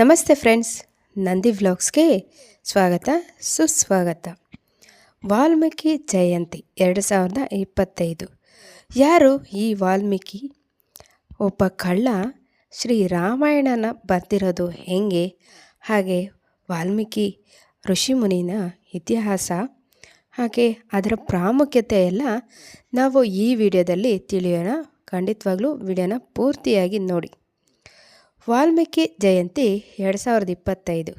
ನಮಸ್ತೆ ಫ್ರೆಂಡ್ಸ್, ನಂದಿ ವ್ಲಾಗ್ಸ್ಗೆ ಸ್ವಾಗತ, ಸುಸ್ವಾಗತ. ವಾಲ್ಮೀಕಿ ಜಯಂತಿ ಎರಡು ಸಾವಿರದ ಇಪ್ಪತ್ತೈದು. ಯಾರು ಈ ವಾಲ್ಮೀಕಿ? ಒಬ್ಬ ಕಳ್ಳ ಶ್ರೀ ರಾಮಾಯಣನ ಬರ್ತಿರೋದು ಹೆಂಗೆ? ಹಾಗೆ ವಾಲ್ಮೀಕಿ ಋಷಿಮುನಿನ ಇತಿಹಾಸ, ಹಾಗೆ ಅದರ ಪ್ರಾಮುಖ್ಯತೆ ಎಲ್ಲ ನಾವು ಈ ವಿಡಿಯೋದಲ್ಲಿ ತಿಳಿಯೋಣ. ಖಂಡಿತವಾಗ್ಲೂ ವಿಡಿಯೋನ ಪೂರ್ತಿಯಾಗಿ ನೋಡಿ. ವಾಲ್ಮೀಕಿ ಜಯಂತಿ ಎರಡು ಸಾವಿರದ ಇಪ್ಪತ್ತೈದು.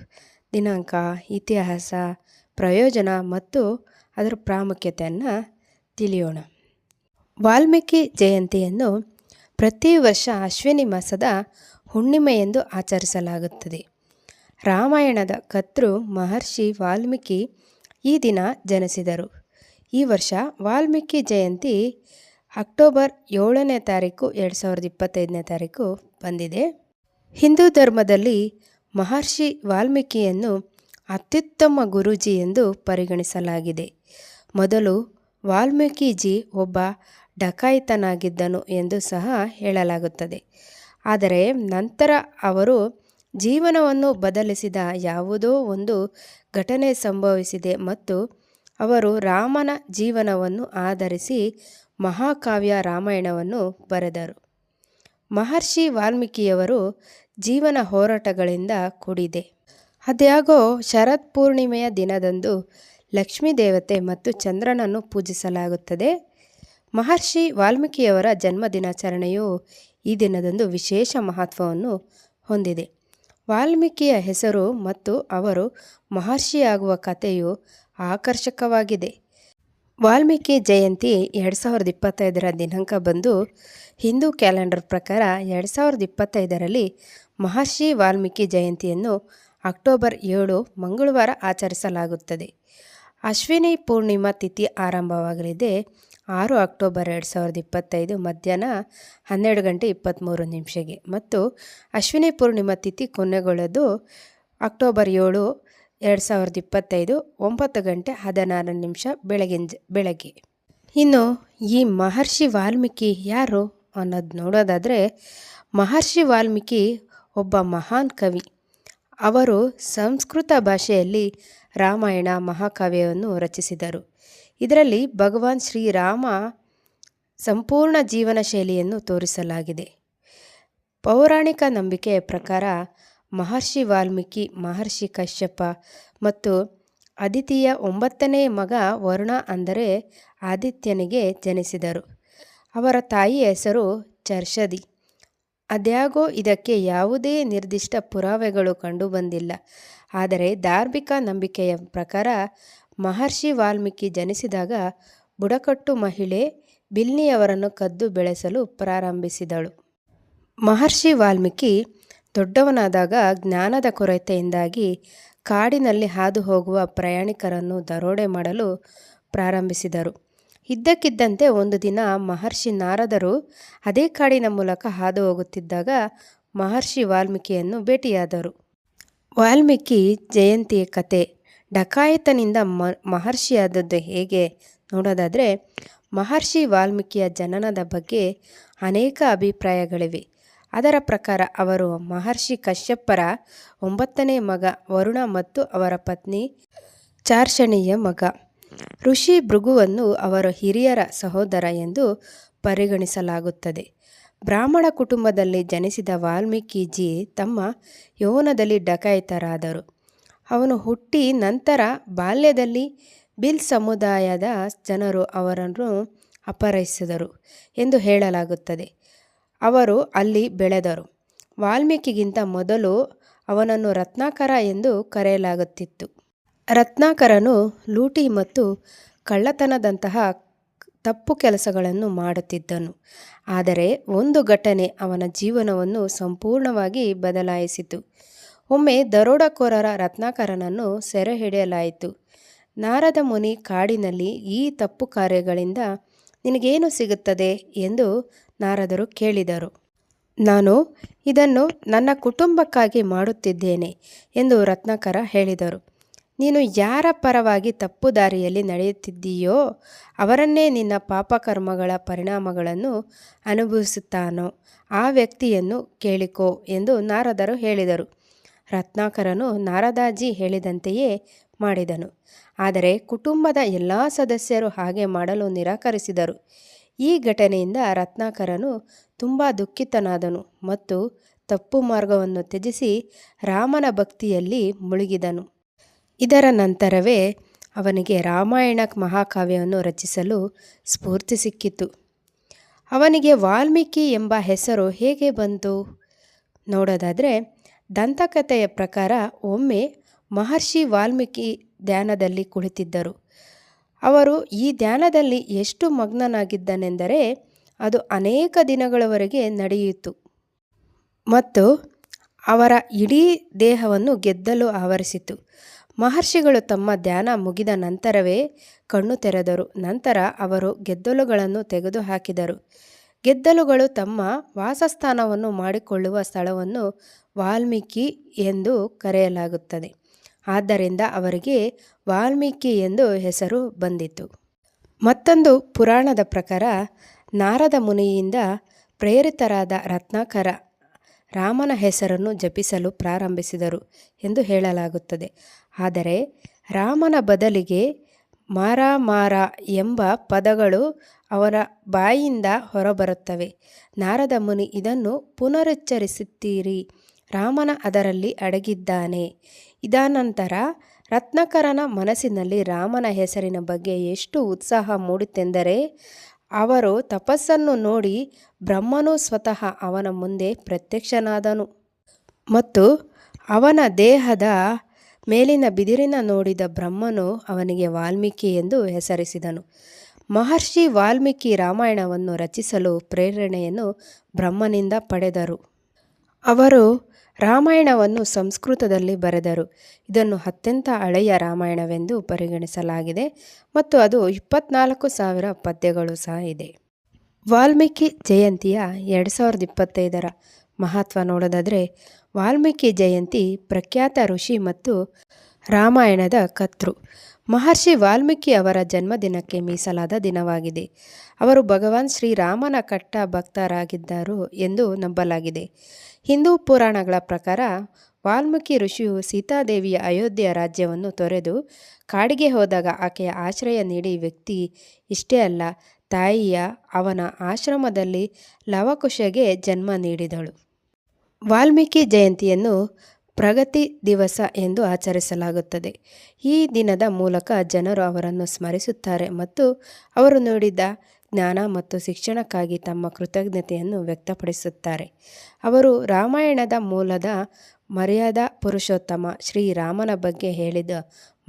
ದಿನಾಂಕ, ಇತಿಹಾಸ, ಪ್ರಯೋಜನ ಮತ್ತು ಅದರ ಪ್ರಾಮುಖ್ಯತೆಯನ್ನು ತಿಳಿಯೋಣ. ವಾಲ್ಮೀಕಿ ಜಯಂತಿಯನ್ನು ಪ್ರತಿ ವರ್ಷ ಅಶ್ವಿನಿ ಮಾಸದ ಹುಣ್ಣಿಮೆ ಎಂದು ಆಚರಿಸಲಾಗುತ್ತದೆ. ರಾಮಾಯಣದ ಕರ್ತೃ ಮಹರ್ಷಿ ವಾಲ್ಮೀಕಿ ಈ ದಿನ ಜನಿಸಿದರು. ಈ ವರ್ಷ ವಾಲ್ಮೀಕಿ ಜಯಂತಿ ಅಕ್ಟೋಬರ್ ಏಳನೇ ತಾರೀಕು ಎರಡು ಸಾವಿರದ ಇಪ್ಪತ್ತೈದನೇ ತಾರೀಕು ಬಂದಿದೆ. ಹಿಂದೂ ಧರ್ಮದಲ್ಲಿ ಮಹರ್ಷಿ ವಾಲ್ಮೀಕಿಯನ್ನು ಅತ್ಯುತ್ತಮ ಗುರೂಜಿ ಎಂದು ಪರಿಗಣಿಸಲಾಗಿದೆ. ಮೊದಲು ವಾಲ್ಮೀಕಿಜಿ ಒಬ್ಬ ಡಕಾಯಿತನಾಗಿದ್ದನು ಎಂದು ಸಹ ಹೇಳಲಾಗುತ್ತದೆ. ಆದರೆ ನಂತರ ಅವರು ಜೀವನವನ್ನು ಬದಲಿಸಿದ ಯಾವುದೋ ಒಂದು ಘಟನೆ ಸಂಭವಿಸಿದೆ ಮತ್ತು ಅವರು ರಾಮನ ಜೀವನವನ್ನು ಆಧರಿಸಿ ಮಹಾಕಾವ್ಯ ರಾಮಾಯಣವನ್ನು ಬರೆದರು. ಮಹರ್ಷಿ ವಾಲ್ಮೀಕಿಯವರು ಜೀವನ ಹೋರಾಟಗಳಿಂದ ಕೂಡಿದೆ. ಅದ್ಯಾಗೋ ಶರತ್ ಪೂರ್ಣಿಮೆಯ ದಿನದಂದು ಲಕ್ಷ್ಮೀ ದೇವತೆ ಮತ್ತು ಚಂದ್ರನನ್ನು ಪೂಜಿಸಲಾಗುತ್ತದೆ. ಮಹರ್ಷಿ ವಾಲ್ಮೀಕಿಯವರ ಜನ್ಮ ದಿನಾಚರಣೆಯು ಈ ದಿನದಂದು ವಿಶೇಷ ಮಹತ್ವವನ್ನು ಹೊಂದಿದೆ. ವಾಲ್ಮೀಕಿಯ ಹೆಸರು ಮತ್ತು ಅವರು ಮಹರ್ಷಿಯಾಗುವ ಕಥೆಯು ಆಕರ್ಷಕವಾಗಿದೆ. ವಾಲ್ಮೀಕಿ ಜಯಂತಿ ಎರಡು ಸಾವಿರದ ಇಪ್ಪತ್ತೈದರ ದಿನಾಂಕ ಬಂದು ಹಿಂದೂ ಕ್ಯಾಲೆಂಡರ್ ಪ್ರಕಾರ ಎರಡು ಸಾವಿರದ ಇಪ್ಪತ್ತೈದರಲ್ಲಿ ಮಹರ್ಷಿ ವಾಲ್ಮೀಕಿ ಜಯಂತಿಯನ್ನು ಅಕ್ಟೋಬರ್ ಏಳು ಮಂಗಳವಾರ ಆಚರಿಸಲಾಗುತ್ತದೆ. ಅಶ್ವಿನಿ ಪೂರ್ಣಿಮಾ ತಿಥಿ ಆರಂಭವಾಗಲಿದೆ. ಆರು ಅಕ್ಟೋಬರ್ ಎರಡು ಸಾವಿರದ ಇಪ್ಪತ್ತೈದು ಮಧ್ಯಾಹ್ನ ಹನ್ನೆರಡು ಗಂಟೆ ಇಪ್ಪತ್ತ್ಮೂರು ನಿಮಿಷಗೆ ಮತ್ತು ಅಶ್ವಿನಿ ಪೂರ್ಣಿಮಾ ತಿಥಿ ಕೊನೆಗೊಳ್ಳೋದು ಅಕ್ಟೋಬರ್ ಏಳು ಎರಡು ಸಾವಿರದ ಇಪ್ಪತ್ತೈದು ಒಂಬತ್ತು ಗಂಟೆ ಹದಿನಾರು ನಿಮಿಷ ಬೆಳಗಿನ ಬೆಳಗ್ಗೆ. ಇನ್ನು ಈ ಮಹರ್ಷಿ ವಾಲ್ಮೀಕಿ ಯಾರು ಅನ್ನೋದು ನೋಡೋದಾದರೆ ಮಹರ್ಷಿ ವಾಲ್ಮೀಕಿ ಒಬ್ಬ ಮಹಾನ್ ಕವಿ. ಅವರು ಸಂಸ್ಕೃತ ಭಾಷೆಯಲ್ಲಿ ರಾಮಾಯಣ ಮಹಾಕಾವ್ಯವನ್ನು ರಚಿಸಿದರು. ಇದರಲ್ಲಿ ಭಗವಾನ್ ಶ್ರೀರಾಮ ಸಂಪೂರ್ಣ ಜೀವನ ಶೈಲಿಯನ್ನು ತೋರಿಸಲಾಗಿದೆ. ಪೌರಾಣಿಕ ನಂಬಿಕೆಯ ಪ್ರಕಾರ ಮಹರ್ಷಿ ವಾಲ್ಮೀಕಿ, ಮಹರ್ಷಿ ಕಶ್ಯಪ ಮತ್ತು ಅದಿತಿಯ ಒಂಬತ್ತನೇ ಮಗ ವರುಣ ಅಂದರೆ ಆದಿತ್ಯನಿಗೆ ಜನಿಸಿದರು. ಅವರ ತಾಯಿಯ ಹೆಸರು ಚರ್ಷದಿ. ಅದ್ಯಾಗೋ ಇದಕ್ಕೆ ಯಾವುದೇ ನಿರ್ದಿಷ್ಟ ಪುರಾವೆಗಳು ಕಂಡುಬಂದಿಲ್ಲ ಆದರೆ ಧಾರ್ಮಿಕ ನಂಬಿಕೆಯ ಪ್ರಕಾರ ಮಹರ್ಷಿ ವಾಲ್ಮೀಕಿ ಜನಿಸಿದಾಗ ಬುಡಕಟ್ಟು ಮಹಿಳೆ ಬಿಲ್ನಿಯವರನ್ನು ಕದ್ದು ಬೆಳೆಸಲು ಪ್ರಾರಂಭಿಸಿದಳು. ಮಹರ್ಷಿ ವಾಲ್ಮೀಕಿ ದೊಡ್ಡವನಾದಾಗ ಜ್ಞಾನದ ಕೊರತೆಯಿಂದಾಗಿ ಕಾಡಿನಲ್ಲಿ ಹಾದು ಹೋಗುವ ಪ್ರಯಾಣಿಕರನ್ನು ದರೋಡೆ ಮಾಡಲು ಪ್ರಾರಂಭಿಸಿದರು. ಇದ್ದಕ್ಕಿದ್ದಂತೆ ಒಂದು ದಿನ ಮಹರ್ಷಿ ನಾರದರು ಅದೇ ಕಾಡಿನ ಮೂಲಕ ಹಾದು ಹೋಗುತ್ತಿದ್ದಾಗ ಮಹರ್ಷಿ ವಾಲ್ಮೀಕಿಯನ್ನು ಭೇಟಿಯಾದರು. ವಾಲ್ಮೀಕಿ ಜಯಂತಿಯ ಕತೆ ಡಕಾಯತನಿಂದ ಮ, ಮಹರ್ಷಿಯಾದದ್ದು ಹೇಗೆ ನೋಡೋದಾದರೆ, ಮಹರ್ಷಿ ವಾಲ್ಮೀಕಿಯ ಜನನದ ಬಗ್ಗೆ ಅನೇಕ ಅಭಿಪ್ರಾಯಗಳಿವೆ. ಅದರ ಪ್ರಕಾರ ಅವರು ಮಹರ್ಷಿ ಕಶ್ಯಪ್ಪರ ಒಂಬತ್ತನೇ ಮಗ ವರುಣ ಮತ್ತು ಅವರ ಪತ್ನಿ ಚಾರ್ಷಣಿಯ ಮಗ. ಋಷಿ ಭೃಗುವನ್ನು ಅವರ ಹಿರಿಯರ ಸಹೋದರ ಎಂದು ಪರಿಗಣಿಸಲಾಗುತ್ತದೆ. ಬ್ರಾಹ್ಮಣ ಕುಟುಂಬದಲ್ಲಿ ಜನಿಸಿದ ವಾಲ್ಮೀಕಿಜಿ ತಮ್ಮ ಯೌವನದಲ್ಲಿ ಡಕಾಯಿತರಾದರು ಅವನು ಹುಟ್ಟಿ ನಂತರ ಬಾಲ್ಯದಲ್ಲಿ ಬಿಲ್ ಸಮುದಾಯದ ಜನರು ಅವರನ್ನು ಅಪಹರಿಸಿದರು ಎಂದು ಹೇಳಲಾಗುತ್ತದೆ. ಅವರು ಅಲ್ಲಿ ಬೆಳೆದರು. ವಾಲ್ಮೀಕಿಗಿಂತ ಮೊದಲು ಅವನನ್ನು ರತ್ನಾಕರ ಎಂದು ಕರೆಯಲಾಗುತ್ತಿತ್ತು. ರತ್ನಾಕರನು ಲೂಟಿ ಮತ್ತು ಕಳ್ಳತನದಂತಹ ತಪ್ಪು ಕೆಲಸಗಳನ್ನು ಮಾಡುತ್ತಿದ್ದನು. ಆದರೆ ಒಂದು ಘಟನೆ ಅವನ ಜೀವನವನ್ನು ಸಂಪೂರ್ಣವಾಗಿ ಬದಲಾಯಿಸಿತು. ಒಮ್ಮೆ ದರೋಡಕೋರರ ರತ್ನಾಕರನನ್ನು ಸೆರೆ ಹಿಡಿಯಲಾಯಿತು ನಾರದ ಮುನಿ ಕಾಡಿನಲ್ಲಿ ಈ ತಪ್ಪು ಕಾರ್ಯಗಳಿಂದ ನಿನಗೇನು ಸಿಗುತ್ತದೆ ಎಂದು ನಾರದರು ಕೇಳಿದರು. ನಾನು ಇದನ್ನು ನನ್ನ ಕುಟುಂಬಕ್ಕಾಗಿ ಮಾಡುತ್ತಿದ್ದೇನೆ ಎಂದು ರತ್ನಾಕರ ಹೇಳಿದರು. ನೀನು ಯಾರ ಪರವಾಗಿ ತಪ್ಪು ದಾರಿಯಲ್ಲಿ ನಡೆಯುತ್ತಿದ್ದೀಯೋ ಅವರನ್ನೇ ನಿನ್ನ ಪಾಪಕರ್ಮಗಳ ಪರಿಣಾಮಗಳನ್ನು ಅನುಭವಿಸುತ್ತಾನೋ ಆ ವ್ಯಕ್ತಿಯನ್ನು ಕೇಳಿಕೋ ಎಂದು ನಾರದರು ಹೇಳಿದರು. ರತ್ನಾಕರನು ನಾರದಾಜಿ ಹೇಳಿದಂತೆಯೇ ಮಾಡಿದನು. ಆದರೆ ಕುಟುಂಬದ ಎಲ್ಲ ಸದಸ್ಯರು ಹಾಗೆ ಮಾಡಲು ನಿರಾಕರಿಸಿದರು. ಈ ಘಟನೆಯಿಂದ ರತ್ನಾಕರನು ತುಂಬ ದುಃಖಿತನಾದನು ಮತ್ತು ತಪ್ಪು ಮಾರ್ಗವನ್ನು ತ್ಯಜಿಸಿ ರಾಮನ ಭಕ್ತಿಯಲ್ಲಿ ಮುಳುಗಿದನು. ಇದರ ನಂತರವೇ ಅವನಿಗೆ ರಾಮಾಯಣ ಮಹಾಕಾವ್ಯವನ್ನು ರಚಿಸಲು ಸ್ಫೂರ್ತಿ ಸಿಕ್ಕಿತು. ಅವನಿಗೆ ವಾಲ್ಮೀಕಿ ಎಂಬ ಹೆಸರು ಹೇಗೆ ಬಂತು? ನೋಡೋದಾದರೆ, ದಂತಕಥೆಯ ಪ್ರಕಾರ ಒಮ್ಮೆ ಮಹರ್ಷಿ ವಾಲ್ಮೀಕಿ ಧ್ಯಾನದಲ್ಲಿ ಕುಳಿತಿದ್ದರು. ಅವರು ಈ ಧ್ಯಾನದಲ್ಲಿ ಎಷ್ಟು ಮಗ್ನನಾಗಿದ್ದನೆಂದರೆ ಅದು ಅನೇಕ ದಿನಗಳವರೆಗೆ ನಡೆಯಿತು. ಮತ್ತು ಅವರ ಇಡೀ ದೇಹವನ್ನು ಗೆದ್ದಲು ಆವರಿಸಿತು. ಮಹರ್ಷಿಗಳು ತಮ್ಮ ಧ್ಯಾನ ಮುಗಿದ ನಂತರವೇ ಕಣ್ಣು ತೆರೆದರು. ನಂತರ ಅವರು ಗೆದ್ದಲುಗಳನ್ನು ತೆಗೆದುಹಾಕಿದರು. ಗೆದ್ದಲುಗಳು ತಮ್ಮ ವಾಸಸ್ಥಾನವನ್ನು ಮಾಡಿಕೊಳ್ಳುವ ಸ್ಥಳವನ್ನು ವಾಲ್ಮೀಕಿ ಎಂದು ಕರೆಯಲಾಗುತ್ತದೆ. ಆದ್ದರಿಂದ ಅವರಿಗೆ ವಾಲ್ಮೀಕಿ ಎಂದು ಹೆಸರು ಬಂದಿತು. ಮತ್ತೊಂದು ಪುರಾಣದ ಪ್ರಕಾರ ನಾರದ ಮುನಿಯಿಂದ ಪ್ರೇರಿತರಾದ ರತ್ನಾಕರ ರಾಮನ ಹೆಸರನ್ನು ಜಪಿಸಲು ಪ್ರಾರಂಭಿಸಿದರು ಎಂದು ಹೇಳಲಾಗುತ್ತದೆ. ಆದರೆ ರಾಮನ ಬದಲಿಗೆ ಮಾರ ಮಾರ ಎಂಬ ಪದಗಳು ಅವರ ಬಾಯಿಯಿಂದ ಹೊರಬರುತ್ತವೆ. ನಾರದ ಮುನಿ ಇದನ್ನು ಪುನರುಚ್ಚರಿಸುತ್ತೀರಿ. ರಾಮನ ಅದರಲ್ಲಿ ಅಡಗಿದ್ದಾನೆ. ಇದಾನಂತರ ರತ್ನಕರನ ಮನಸ್ಸಿನಲ್ಲಿ ರಾಮನ ಹೆಸರಿನ ಬಗ್ಗೆ ಎಷ್ಟು ಉತ್ಸಾಹ ಮೂಡಿತೆಂದರೆ ಅವರು ತಪಸ್ಸನ್ನು ನೋಡಿ ಬ್ರಹ್ಮನು ಸ್ವತಃ ಅವನ ಮುಂದೆ ಪ್ರತ್ಯಕ್ಷನಾದನು. ಮತ್ತು ಅವನ ದೇಹದ ಮೇಲಿನ ಬಿದಿರಿನ ನೋಡಿದ ಬ್ರಹ್ಮನು ಅವನಿಗೆ ವಾಲ್ಮೀಕಿ ಎಂದು ಹೆಸರಿಸಿದನು. ಮಹರ್ಷಿ ವಾಲ್ಮೀಕಿ ರಾಮಾಯಣವನ್ನು ರಚಿಸಲು ಪ್ರೇರಣೆಯನ್ನು ಬ್ರಹ್ಮನಿಂದ ಪಡೆದರು. ಅವರು ರಾಮಾಯಣವನ್ನು ಸಂಸ್ಕೃತದಲ್ಲಿ ಬರೆದರು. ಇದನ್ನು ಅತ್ಯಂತ ಹಳೆಯ ರಾಮಾಯಣವೆಂದು ಪರಿಗಣಿಸಲಾಗಿದೆ ಮತ್ತು ಅದು ಇಪ್ಪತ್ನಾಲ್ಕು ಸಾವಿರ ಪದ್ಯಗಳು ಸಹ ಇದೆ. ವಾಲ್ಮೀಕಿ ಜಯಂತಿಯ ಎರಡು ಸಾವಿರದ ಇಪ್ಪತ್ತೈದರ ಮಹತ್ವ ನೋಡೋದಾದರೆ, ವಾಲ್ಮೀಕಿ ಜಯಂತಿ ಪ್ರಖ್ಯಾತ ಋಷಿ ಮತ್ತು ರಾಮಾಯಣದ ಕರ್ತೃ. ಮಹರ್ಷಿ ವಾಲ್ಮೀಕಿ ಅವರ ಜನ್ಮದಿನಕ್ಕೆ ಮೀಸಲಾದ ದಿನವಾಗಿದೆ. ಅವರು ಭಗವಾನ್ ಶ್ರೀರಾಮನ ಕಟ್ಟ ಭಕ್ತರಾಗಿದ್ದರು ಎಂದು ನಂಬಲಾಗಿದೆ. ಹಿಂದೂ ಪುರಾಣಗಳ ಪ್ರಕಾರ ವಾಲ್ಮೀಕಿ ಋಷಿಯು ಸೀತಾದೇವಿಯ ಅಯೋಧ್ಯೆಯ ರಾಜ್ಯವನ್ನು ತೊರೆದು ಕಾಡಿಗೆ ಹೋದಾಗ ಆಕೆಯ ಆಶ್ರಯ ನೀಡಿ ವ್ಯಕ್ತಿ ಇಷ್ಟೇ ಅಲ್ಲ, ತಾಯಿಯ ಅವನ ಆಶ್ರಮದಲ್ಲಿ ಲವಕುಶಗೆ ಜನ್ಮ ನೀಡಿದಳು. ವಾಲ್ಮೀಕಿ ಜಯಂತಿಯನ್ನು ಪ್ರಗತಿ ದಿವಸ ಎಂದು ಆಚರಿಸಲಾಗುತ್ತದೆ. ಈ ದಿನದ ಮೂಲಕ ಜನರು ಅವರನ್ನು ಸ್ಮರಿಸುತ್ತಾರೆ ಮತ್ತು ಅವರು ನೀಡಿದ ಜ್ಞಾನ ಮತ್ತು ಶಿಕ್ಷಣಕ್ಕಾಗಿ ತಮ್ಮ ಕೃತಜ್ಞತೆಯನ್ನು ವ್ಯಕ್ತಪಡಿಸುತ್ತಾರೆ. ಅವರು ರಾಮಾಯಣದ ಮೂಲದ ಮರ್ಯಾದಾ ಪುರುಷೋತ್ತಮ ಶ್ರೀರಾಮನ ಬಗ್ಗೆ ಹೇಳಿದ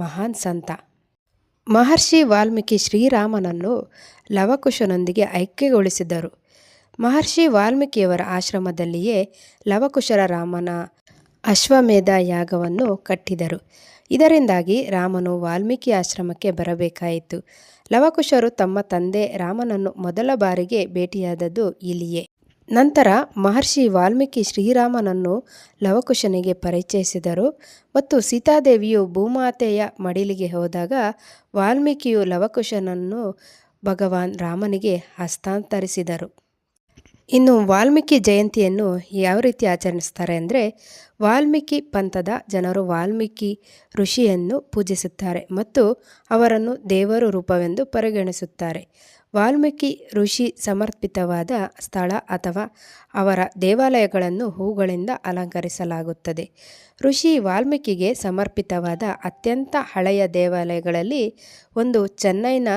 ಮಹಾನ್ ಸಂತ. ಮಹರ್ಷಿ ವಾಲ್ಮೀಕಿ ಶ್ರೀರಾಮನನ್ನು ಲವಕುಶನೊಂದಿಗೆ ಐಕ್ಯಗೊಳಿಸಿದರು. ಮಹರ್ಷಿ ವಾಲ್ಮೀಕಿಯವರ ಆಶ್ರಮದಲ್ಲಿಯೇ ಲವಕುಶರ ರಾಮನ ಅಶ್ವಮೇಧ ಯಾಗವನ್ನು ಕಟ್ಟಿದರು. ಇದರಿಂದಾಗಿ ರಾಮನು ವಾಲ್ಮೀಕಿ ಆಶ್ರಮಕ್ಕೆ ಬರಬೇಕಾಯಿತು. ಲವಕುಶರು ತಮ್ಮ ತಂದೆ ರಾಮನನ್ನು ಮೊದಲ ಬಾರಿಗೆ ಭೇಟಿಯಾದದ್ದು ಇಲ್ಲಿಯೇ. ನಂತರ ಮಹರ್ಷಿ ವಾಲ್ಮೀಕಿ ಶ್ರೀರಾಮನನ್ನು ಲವಕುಶನಿಗೆ ಪರಿಚಯಿಸಿದರು ಮತ್ತು ಸೀತಾದೇವಿಯು ಭೂಮಾತೆಯ ಮಡಿಲಿಗೆ ಹೋದಾಗ ವಾಲ್ಮೀಕಿಯು ಲವಕುಶನನ್ನು ಭಗವಾನ್ ರಾಮನಿಗೆ ಹಸ್ತಾಂತರಿಸಿದರು. ಇನ್ನು ವಾಲ್ಮೀಕಿ ಜಯಂತಿಯನ್ನು ಯಾವ ರೀತಿ ಆಚರಿಸ್ತಾರೆ ಅಂದರೆ ವಾಲ್ಮೀಕಿ ಪಂಥದ ಜನರು ವಾಲ್ಮೀಕಿ ಋಷಿಯನ್ನು ಪೂಜಿಸುತ್ತಾರೆ ಮತ್ತು ಅವರನ್ನು ದೇವರು ರೂಪವೆಂದು ಪರಿಗಣಿಸುತ್ತಾರೆ. ವಾಲ್ಮೀಕಿ ಋಷಿ ಸಮರ್ಪಿತವಾದ ಸ್ಥಳ ಅಥವಾ ಅವರ ದೇವಾಲಯಗಳನ್ನು ಹೂಗಳಿಂದ ಅಲಂಕರಿಸಲಾಗುತ್ತದೆ. ಋಷಿ ವಾಲ್ಮೀಕಿಗೆ ಸಮರ್ಪಿತವಾದ ಅತ್ಯಂತ ಹಳೆಯ ದೇವಾಲಯಗಳಲ್ಲಿ ಒಂದು ಚೆನ್ನೈನ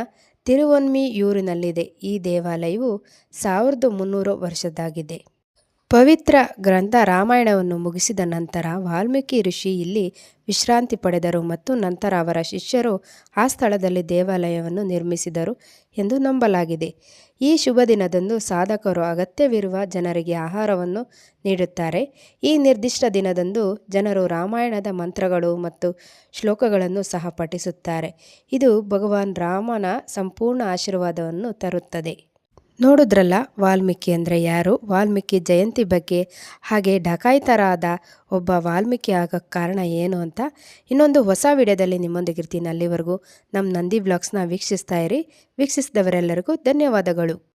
ತಿರುವನ್ಮಿಯೂರಿನಲ್ಲಿದೆ. ಈ ದೇವಾಲಯವು ಸಾವಿರದ ಮುನ್ನೂರು ವರ್ಷದ್ದಾಗಿದೆ. ಪವಿತ್ರ ಗ್ರಂಥ ರಾಮಾಯಣವನ್ನು ಮುಗಿಸಿದ ನಂತರ ವಾಲ್ಮೀಕಿ ಋಷಿ ಇಲ್ಲಿ ವಿಶ್ರಾಂತಿ ಪಡೆದರು ಮತ್ತು ನಂತರ ಅವರ ಶಿಷ್ಯರು ಆ ಸ್ಥಳದಲ್ಲಿ ದೇವಾಲಯವನ್ನು ನಿರ್ಮಿಸಿದರು ಎಂದು ನಂಬಲಾಗಿದೆ. ಈ ಶುಭ ದಿನದಂದು ಸಾಧಕರು ಅಗತ್ಯವಿರುವ ಜನರಿಗೆ ಆಹಾರವನ್ನು ನೀಡುತ್ತಾರೆ. ಈ ನಿರ್ದಿಷ್ಟ ದಿನದಂದು ಜನರು ರಾಮಾಯಣದ ಮಂತ್ರಗಳು ಮತ್ತು ಶ್ಲೋಕಗಳನ್ನು ಸಹ ಪಠಿಸುತ್ತಾರೆ. ಇದು ಭಗವಾನ್ ರಾಮನ ಸಂಪೂರ್ಣ ಆಶೀರ್ವಾದವನ್ನು ತರುತ್ತದೆ. ನೋಡಿದ್ರಲ್ಲ ವಾಲ್ಮೀಕಿ ಅಂದರೆ ಯಾರು? ವಾಲ್ಮೀಕಿ ಜಯಂತಿ ಬಗ್ಗೆ ಹಾಗೆ ಡಕಾಯಿತರಾದ ಒಬ್ಬ ವಾಲ್ಮೀಕಿ ಆಗೋಕ್ಕೆ ಕಾರಣ ಏನು ಅಂತ ಇನ್ನೊಂದು ಹೊಸ ವಿಡಿಯೋದಲ್ಲಿ ನಿಮ್ಮೊಂದಿಗಿರ್ತೀನಿ. ಅಲ್ಲಿವರೆಗೂ ನಮ್ಮ ನಂದಿ ಬ್ಲಾಗ್ಸ್ನ ವೀಕ್ಷಿಸ್ತಾ ಇರಿ. ವೀಕ್ಷಿಸಿದವರೆಲ್ಲರಿಗೂ ಧನ್ಯವಾದಗಳು.